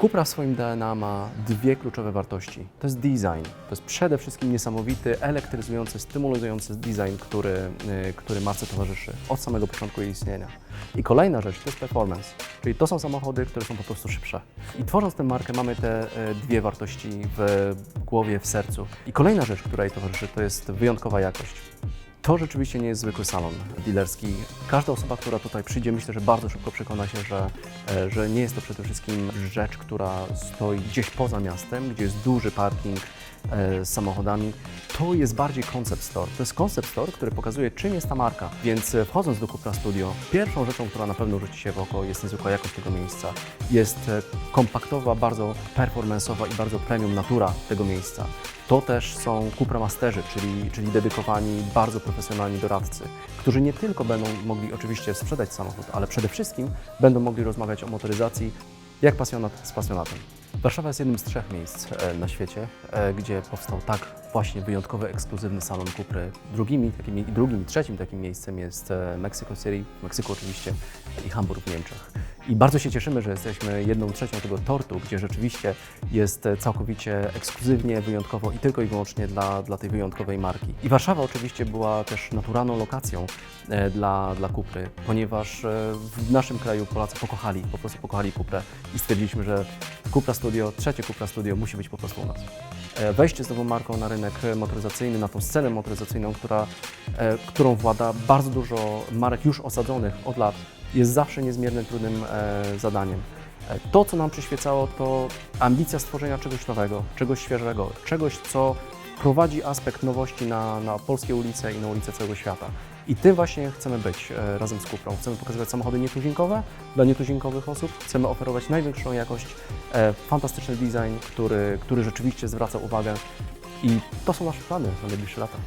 Cupra w swoim DNA ma dwie kluczowe wartości. To jest design. To jest przede wszystkim niesamowity, elektryzujący, stymulujący design, który, y, który marce towarzyszy od samego początku jej istnienia. I kolejna rzecz to jest performance, czyli to są samochody, które są po prostu szybsze. I tworząc tę markę mamy te y, dwie wartości w głowie, w sercu. I kolejna rzecz, która jej towarzyszy, to jest wyjątkowa jakość. To rzeczywiście nie jest zwykły salon dealerski. Każda osoba, która tutaj przyjdzie, myślę, że bardzo szybko przekona się, że, e, że nie jest to przede wszystkim rzecz, która stoi gdzieś poza miastem, gdzie jest duży parking z samochodami. To jest bardziej concept store. To jest concept store, który pokazuje, czym jest ta marka. Więc e, wchodząc do Cupra Studio, pierwszą rzeczą, która na pewno rzuci się w oko, jest niezwykła jakość tego miejsca. Jest e, kompaktowa, bardzo performanceowa i bardzo premium natura tego miejsca. To też są Cupra Masterzy, czyli, czyli dedykowani, bardzo profesjonalni doradcy, którzy nie tylko będą mogli oczywiście sprzedać samochód, ale przede wszystkim będą mogli rozmawiać o motoryzacji jak pasjonat z pasjonatem. Warszawa jest jednym z trzech miejsc e, na świecie, e, gdzie powstał tak właśnie wyjątkowy, ekskluzywny salon Cupry. Drugimi, takimi, drugim i trzecim takim miejscem jest e, Mexico City, w Meksyku oczywiście i Hamburg w Niemczech. I bardzo się cieszymy, że jesteśmy jedną trzecią tego tortu, gdzie rzeczywiście jest całkowicie ekskluzywnie, wyjątkowo i tylko i wyłącznie dla, dla tej wyjątkowej marki. I Warszawa oczywiście była też naturalną lokacją dla, dla Kupry, ponieważ w naszym kraju Polacy pokochali, po prostu pokochali Kuprę i stwierdziliśmy, że Cupra Studio, trzecie Cupra Studio musi być po prostu u nas. E, Wejście z nową marką na rynek motoryzacyjny, na tą scenę motoryzacyjną, która, e, którą włada bardzo dużo marek już osadzonych od lat, jest zawsze niezmiernie trudnym e, zadaniem. To, co nam przyświecało, to ambicja stworzenia czegoś nowego, czegoś świeżego, czegoś, co prowadzi aspekt nowości na, na polskie ulice i na ulice całego świata. I tym właśnie chcemy być e, razem z Cuprą. Chcemy pokazywać samochody nietuzinkowe dla nietuzinkowych osób. Chcemy oferować największą jakość, e, fantastyczny design, który, który rzeczywiście zwraca uwagę. I to są nasze plany na najbliższe lata.